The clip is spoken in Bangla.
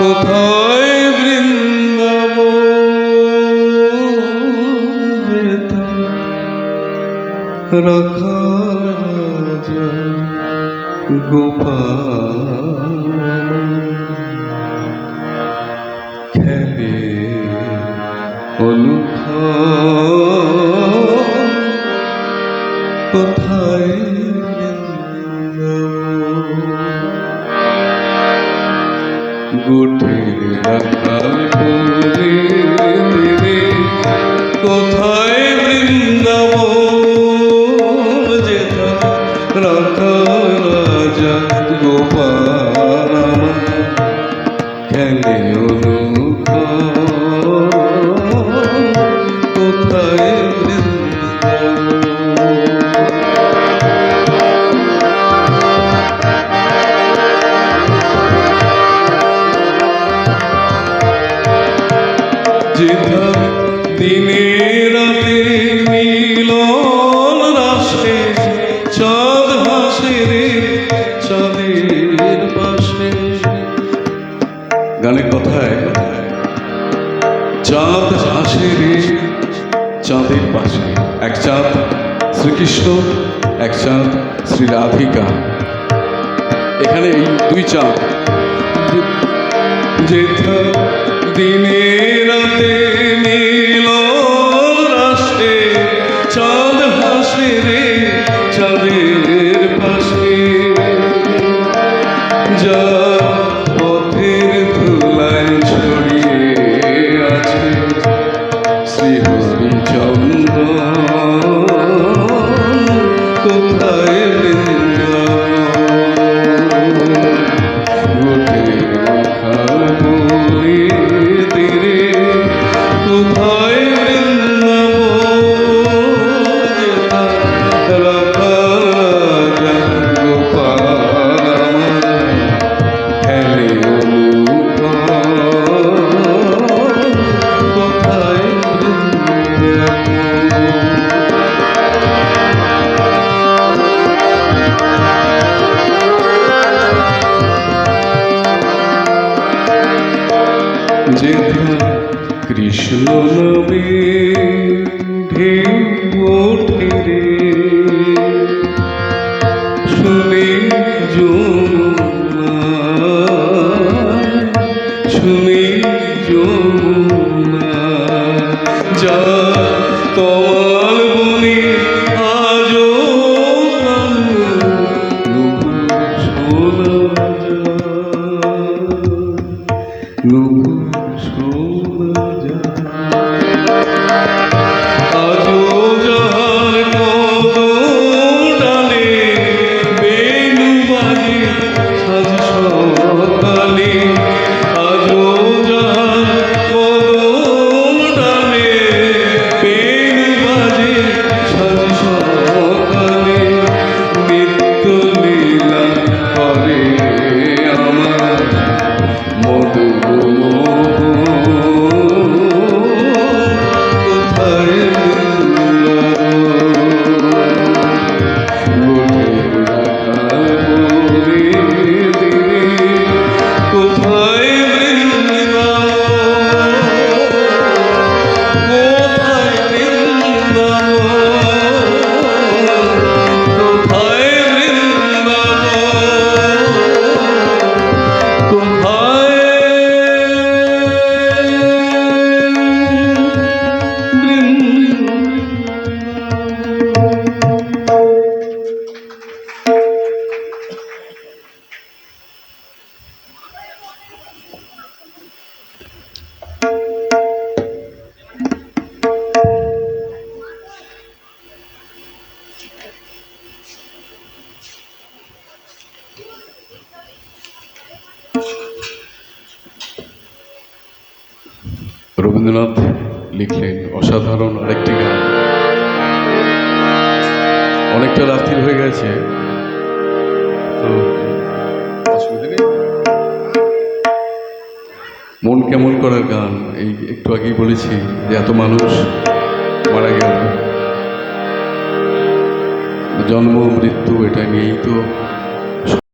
কোথায় বৃন্দাবন রাখা গোপাল। খেলে অনুখ গোটে রাখাল বলে রে কোথায় বৃন্দাবন? যেথা চাঁদ হাসে রে চাঁদের এক চাঁদ শ্রী রাধিকা এখানে এই চাঁদ যেথা দিনে যা যেথা কৃষ্ণ নবে ঢেউ ওঠে রে। শুনে যমুনা শুনে যমুনা। যা তোমার বনে রবীন্দ্রনাথ লিখলেন অসাধারণ আরেকটি গান। অনেকটা রাত্রি হয়ে গেছে। তো মন কেমন করার গান? এই একটু আগেই বলেছি যে এত মানুষ মারা গেল। জন্ম, মৃত্যু, এটা নিয়েই তো